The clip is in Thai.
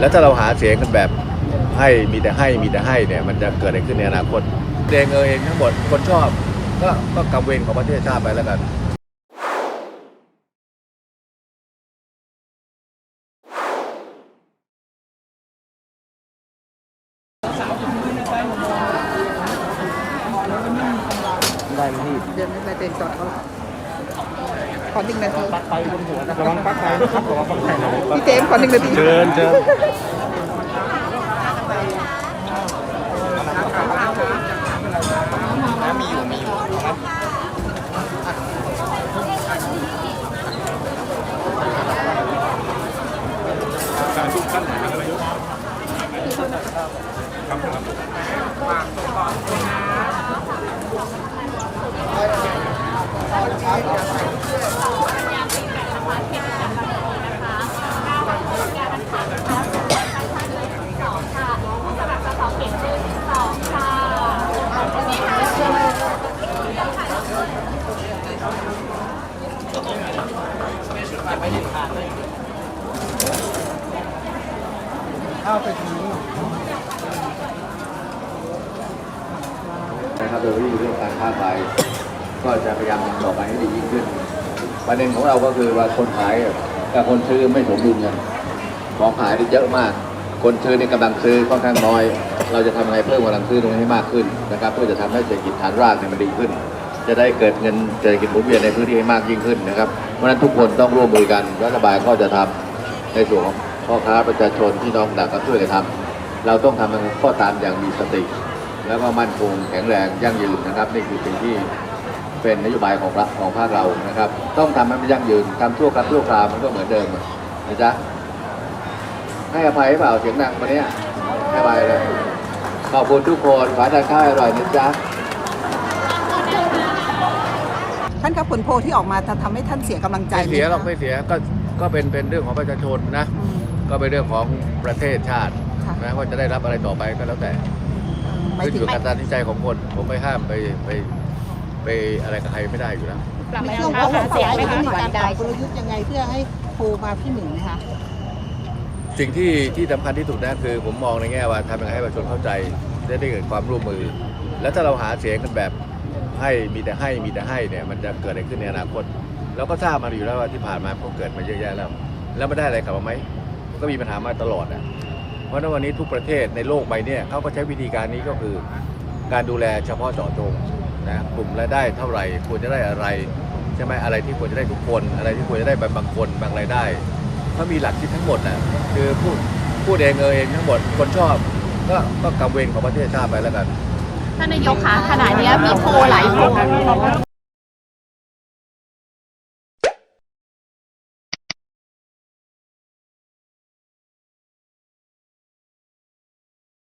แล้วถ้าเราหาเสียงกันแบบให้มีแต่ให้มีแต่ให้เนี่ยมันจะเกิดอะไรขึ้นในอนาคตเองเออเองทั้งหมดคนชอบ ก็ก็กำเวรของประเทศชาติไปแล้วกันได้ไหมพี่เดินไม่ไปเต็มจอดเขา ขอหนึ่งนาทีปักไฟบนหัวระวังปักไฟนะครับระวังปักไฟนะพี่เจมส์ขอหนึ่งนาที เชิญเชิญ ขายไปหนะครับโดยที่เรื่องการค้าขายก็จะพยายามทำต่อไปให้ดียิ่งขึ้น ประเด็นของเราก็คือว่าคนขายกับคนซื้อไม่สมดุลกันของขายนี่เยอะมาก คนซื้อนี่กำลังซื้อค่อนข้างน้อย เราจะทำยังไงเพิ่มกำลังซื้อตรงนี้ให้มากขึ้นนะครับเพื่อจะทำให้เศรษฐกิจฐานรากเนี่ยมันดีขึ้น จะได้เกิดเงินเศรษฐกิจหมุนเวียนในพื้นที่ให้มากยิ่งขึ้นนะครับ เพราะฉะนั้นทุกคนต้องร่วมมือกันรัฐบาลก็จะทำในส่วนของพ่อค้าประชาชนที่น้องต่างก็ช่วยกันทำเราต้องทำมันก็ตามอย่างมีสติ แล้วก็มั่นคงแข็งแรงยั่งยืนนะครับนี่คือสิ่งที่เป็นนโยบายของรัฐของภาคเรานะครับ ต้องทำให้มันยั่งยืนทำชั่วครั้งชั่วคราวมันก็เหมือนเดิมนะจ๊ะให้อภัยเปล่าเสียงดังวันนี้ให้อภัยเลยขอบคุณทุกคนขอทานข้าวอร่อยนะจ๊ะ ท่านครับผลโพลที่ออกมาจะทำให้ท่านเสียกำลังใจไม่ไหมเสียหรอกคะไม่เสียก็ก็เป็นเป็นเรื่องของประชาชนนะ อืม ก็เป็นเรื่องของประเทศชาติค่ะ นะว่าจะได้รับอะไรต่อไปก็แล้วแต่หมายขึ้นถึองยู่กับการตัดสินใจของคน ผมไม่ห้ามไปไปไปอะไรกับใครไม่ได้อยู่แล้วในช่วงของหาเสียงไหมคะมีการปรับกลยุทธ์ยังไงเพื่อให้โพลมาพี่หนึ่งนะคะ สิ่งที่ที่สำคัญที่สุดนะคือผมมองในแง่ว่าทำยังไงให้ประชาชนเข้าใจได้ได้เกิดความร่วมมือ แล้วถ้าเราหาเสียงกันแบบ ให้มีแต่ให้มีแต่ให้เนี่ยมันจะเกิดอะไรขึ้นในอนาคตเราก็ทราบมาอยู่แล้วว่าที่ผ่านมาก็เกิดมาเยอะแยะแล้ว แล้วไม่ได้อะไรกลับมาไหมก็มีปัญหามาตลอดอะเพราะนั้นวันนี้ทุกประเทศในโลกใบนี้เขาก็ใช้วิธีการนี้ก็คือ การดูแลเฉพาะเจาะจงนะกลุ่มรายได้เท่าไหร่ควรจะได้อะไรใช่ไหมอะไรที่ควรจะได้ทุกคน อะไรที่ควรจะได้บางคนบางรายได้เขามีหลักคิดทั้งหมดนะคือพูดพูดเองเออเองทั้งหมดคนชอบ ก็ก็กำเวรของประเทศชาติไปแล้วกัน ท่านนายกคะขณะเนี้ยมีโพลหลายโพล